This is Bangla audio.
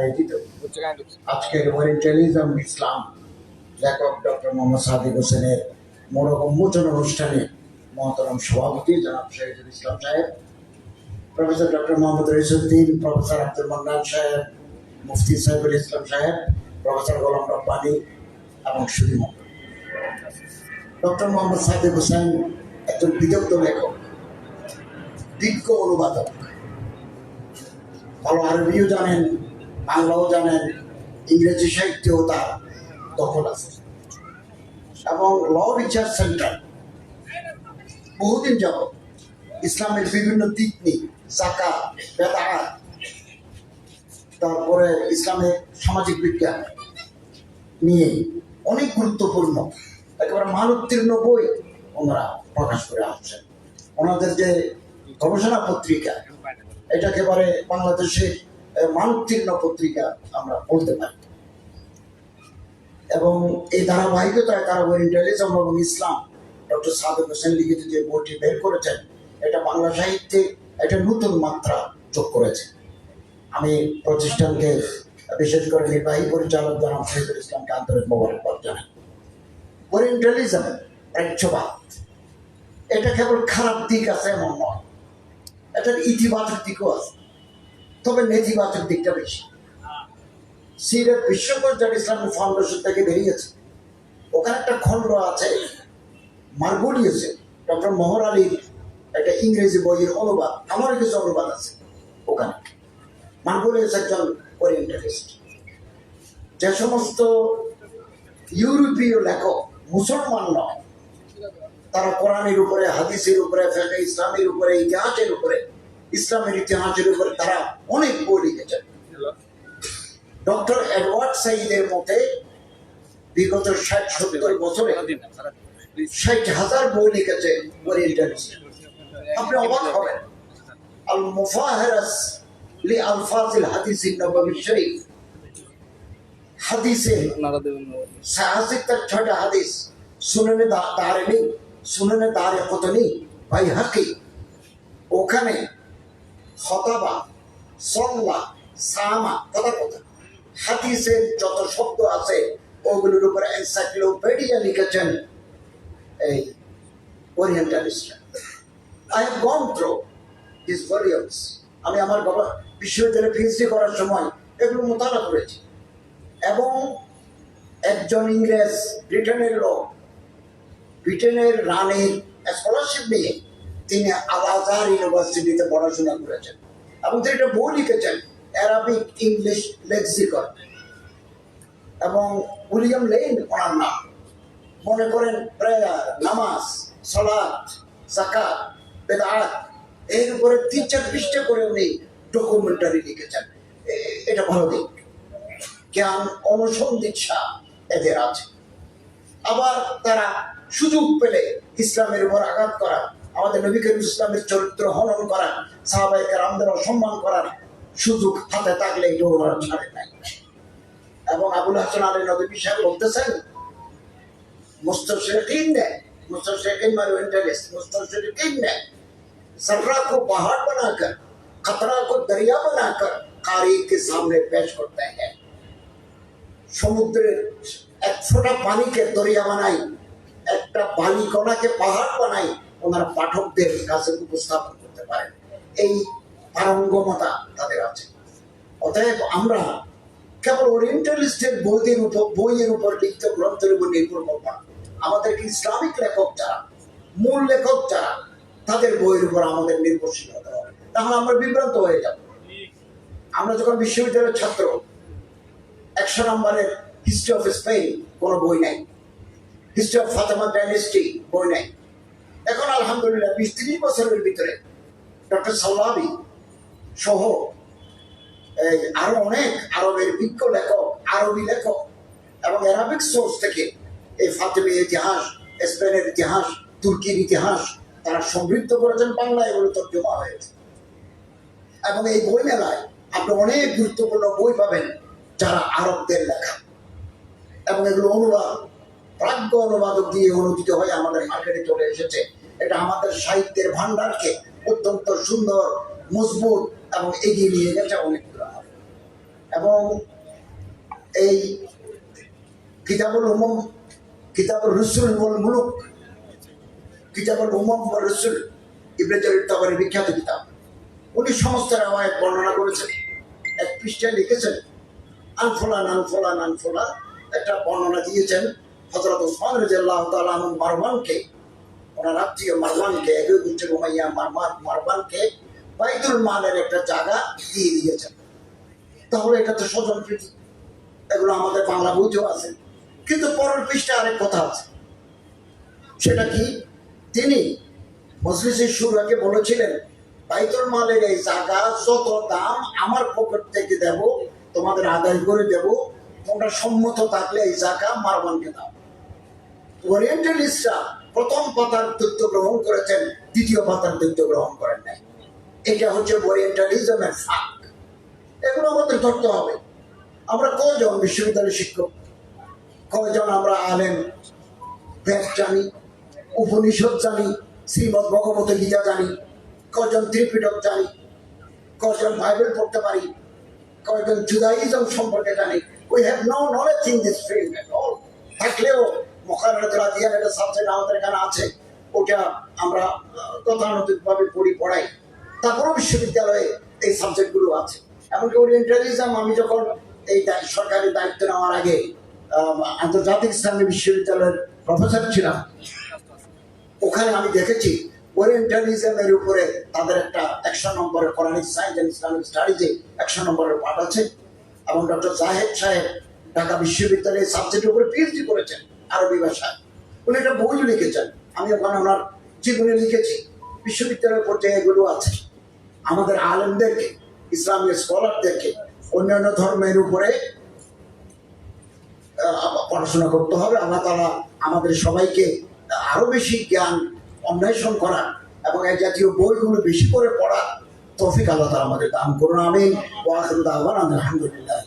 আয়োজিত। আজকের ওরিয়েন্টালিজম ইসলাম লেখক ডক্টর মোহাম্মদ সাদিক হোসেনের মোড়ক উন্মোচন অনুষ্ঠানে মহতরম সভাপতি জনাব শহীদুল ইসলাম সাহেব, professor doctor Mohammad Raisuddin, professor Abdul Mannan সাহেব, মুফতি সাহেবুল ইসলাম সাহেব, প্রফেসর গোলাম রব্বানি এবং সুদীম ডক্টর মোহাম্মদ সাদিক হোসেন একজন বিদগ্ধ লেখক বিজ্ঞ অনুবাদক। ভালো আরবিও জানেন বাংলাও জানেন, ইংরেজি সাহিত্যেও তার দখল আছে। এবং ল রিসার্চ সেন্টার বহুদিন যাব ইসলামের বিভিন্ন দিক নিয়ে চাকা বেদাত তারপরে ইসলামের সামাজিক বিজ্ঞান নিয়ে অনেক গুরুত্বপূর্ণ, একেবারে মানোত্তীর্ণ বই ওনারা প্রকাশ করে আসছেন। ওনাদের যে গবেষণা পত্রিকা এটা একেবারে বাংলাদেশের মানোত্তীর্ণ পত্রিকা আমরা বলতে পারি। এবং এই ধারাবাহিকতায় তারা ওরিয়েন্টালিজম এবং ইসলাম, ডক্টর সাদেক হোসেন লিখিত যে বইটি বের করেছেন, এটা বাংলা সাহিত্যে একটা নতুন মাত্রা যোগ করেছে। আমি প্রতিষ্ঠানকে বিশেষ করে নির্বাহী পরিচালক জনাব শহীদুল ইসলামকে আন্তরিক মোবারকবাদ জানাই। ওরিয়েন্টালিজম প্রাচ্যবাদ এটা কেবল খারাপ দিক আছে এমন নয়, এটার ইতিবাচক দিকও আছে। তবে নেতিবাচক দিকটা বেশি। সিরাত বিশ্বকর্জার ইসলামিক ফাউন্ডেশন থেকে বেরিয়েছে। ওখানে একটা খণ্ড আছে মার্গুলিয়েছে ডক্টর মোহর আলীর একটা ইংরেজি বইয়ের অনুবাদ আমারও কিছু অনুবাদ আছে ওখানে। মার্গুলিয়াস একজন ওরিয়েন্টালিস্ট যে সমস্ত ইউরোপীয় লেখক মুসলমান নয়, তারা কোরআনের উপরে, হাদিসের উপরে ইসলামের উপরে, ইতিহাসের উপরে ইসলামের ইতিহাসের উপরে তারা অনেক বই লিখেছেন ডক্টর এডওয়ার্ড সাইদের মতে, বিগত ষাট, সত্তর বছরে ষাট হাজার বই লিখেছে আপনি অবাক হবেন। আল লি আলফাজিল হাদিসিন নববী শরীফ। হাদিসে সাহসিক তার হাদিস দাঁড়ে শুনেনে দাঁড়ে কত নেই ভাই হাকি ওখানে হতাবা সল্লা সামা, কথা কথা। হাদিসের যত শব্দ আছে, ওগুলোর উপরে এনসাইক্লোপিডিয়া লিখেছেন এই ওরিয়েন্টালিস্টরা I have gone through his volumes আমি আমার বাবা বিশ্ববিদ্যালয়ে পিএইচডি করার সময় এগুলো মোতালা করেছি। এবং একজন ইংরেজ, ব্রিটেনের লোক, ব্রিটেনের রানীর স্কলারশিপ নিয়ে তিনি আল আজহার ইউনিভার্সিটিতে পড়াশোনা করেছেন এবং তিনি একটা বই লিখেছেন অ্যারাবিক ইংলিশ লেক্সিকন এবং উইলিয়াম লেন ওনার নাম। মনে করেন প্রেয়ার, নামাজ সলাৎ সাকাত বেদাত, এর উপরে তিন চার পৃষ্ঠা করে উনি ডকুমেন্টারি লিখেছেন। এটা ভালো দিক। জ্ঞান অনুসন্ধিৎসা এদের আছে। আবার তারা সুযোগ পেলে ইসলামের উপর আঘাত করা আমাদের নবী করিম ইসলামের চরিত্র হনন করা সাহাবাহিকের আমাদের অসম্মান করার সুযোগ হাতে থাকলে ছাড়ে নাই। এবং আবুল হাসান আলী নদী বিশাল বলতেছেন মানে ইন্টারেস্ট কো পাহাড় খতরা কো দরিয়া কারি কে সামনে পেশ করতে হ্যাঁ সমুদ্রের এক ফোঁটা পানিকে দরিয়া বানাই, একটা বালি কণাকে পাহাড় বানাই ওনারা পাঠকদের কাছে উপস্থাপন করতে পারেন এই পারঙ্গমতা তাদের আছে। অতএব আমরা কেবল ওরিয়েন্টালিস্টের বইয়ের উপর বইয়ের উপর লিখিত গ্রন্থের উপর নির্ভর করব না। আমাদেরকে ইসলামিক লেখক যারা, মূল লেখক যারা, তাদের বইয়ের উপর আমাদের নির্ভরশীল হতে হবে। তাহলে আমরা বিভ্রান্ত হয়ে যাব। আমরা যখন বিশ্ববিদ্যালয়ের ছাত্র, একশো নম্বরের হিস্ট্রি অফ স্পেন কোনো বই নাই। হিস্ট্রি অফ ফাতেমা ডাইনেস্টি বই নাই। এখন আলহামদুলিল্লাহ বিশ তিরিশ বছরের ভিতরে ডক্টর সাল্লাবি সহ আরও অনেক আরবের বিজ্ঞ লেখক, আরবি লেখক এবং অ্যারাবিক সোর্স থেকে এই ফাতেমি ইতিহাস, স্পেনের ইতিহাস, তুর্কির ইতিহাস তারা সমৃদ্ধ করেছেন বাংলা এগুলো তর্জমা হয়েছে। এবং এই বই মেলায় আপনি অনেক গুরুত্বপূর্ণ বই পাবেন যারা আরবদের লেখা। এবং এগুলো অনুবাদ প্রাজ্ঞ অনুবাদক দিয়ে অনুদিত হয়ে আমাদের মার্কেটে চলে এসেছে। এটা আমাদের সাহিত্যের ভান্ডারকে অত্যন্ত সুন্দর, মজবুত এবং এগিয়ে নিয়ে গেছে অনেক এবং এই কিতাবুল উমম কিতাবুল রসুল মুলুক, কিতাবুল উমম ওয়াল রসুল তাবারের বিখ্যাত কিতাব। উনি সমস্ত রামায়ত বর্ণনা করেছেন। এক পৃষ্ঠায় লিখেছেন আনফোলা নানফোলা নানফোলা একটা বর্ণনা দিয়েছেন হজরত আনহু ওনার আত্মীয় মারওয়ানকে একই গুচ্ছ রুমাইয়া মারমান মারওয়ানকে বাইতুল মালের একটা জায়গা দিয়ে দিয়েছেন তাহলে এটা তো স্বজন প্রীতি। এগুলো আমাদের বাংলা বইতেও আছে। কিন্তু পরের পৃষ্ঠে আরেক কথা আছে। সেটা কি? তিনি মজলিসের সুরাকে বলেছিলেন, বাইতুল মালের এই জায়গা যত দাম আমার পকেট থেকে দেব, তোমাদের আদায় করে দেব, তোমরা সম্মত থাকলে এই জায়গা মারবানকে দাও। ওরিয়েন্টালিস্টরা প্রথম পাতার তথ্য গ্রহণ করেছেন, দ্বিতীয় পাতার তথ্য গ্রহণ করেন নাই। এটা হচ্ছে ওরিয়েন্টালিজমের ফাঁক এগুলো আমাদের ধরতে হবে। আমরা কয়জন বিশ্ববিদ্যালয়ের শিক্ষক? কয়জন আমরা আলেম? বেদ জানি, উপনিষদ জানি, শ্রীমদ ভগবত গীতা জানি কজন ত্রিপিটক জানি কজন বাইবেল পড়তে পারি, কয়জন জুদাইজম সম্পর্কে জানি। We have no knowledge in this field all থাকলেও আমি যখন এই সরকারি দায়িত্ব নেওয়ার আগে আন্তর্জাতিক ইসলামী বিশ্ববিদ্যালয়ের প্রফেসর ছিলাম। ওখানে আমি দেখেছি ওরিয়েন্টালিজমের উপরে তাদের একটা একশো নম্বরের কোরআনিক সায়েন্স ইসলামিক স্টাডিজে একশো নম্বরের পাঠ আছে। এবং ডক্টর জাহেদ সাহেব ঢাকা বিশ্ববিদ্যালয়ে সাবজেক্টের উপরে পিএইচডি করেছেন। আরবি ভাষায় উনি একটা বইও লিখেছেন। আমি ওখানে ওনার জীবনে লিখেছি। বিশ্ববিদ্যালয় পর্যায়ে এগুলো আছে। আমাদের আলেমদেরকে ইসলামীয় স্কলারদেরকে, অন্যান্য ধর্মের উপরে পড়াশোনা করতে হবে। আল্লাহ তারা আমাদের সবাইকে আরও বেশি জ্ঞান অন্বেষণ করা এবং এই জাতীয় বইগুলো বেশি করে পড়া তৌফিক আল্লাহ তালা আমাদের দান করুন। আমি আলহামদুলিল্লাহ।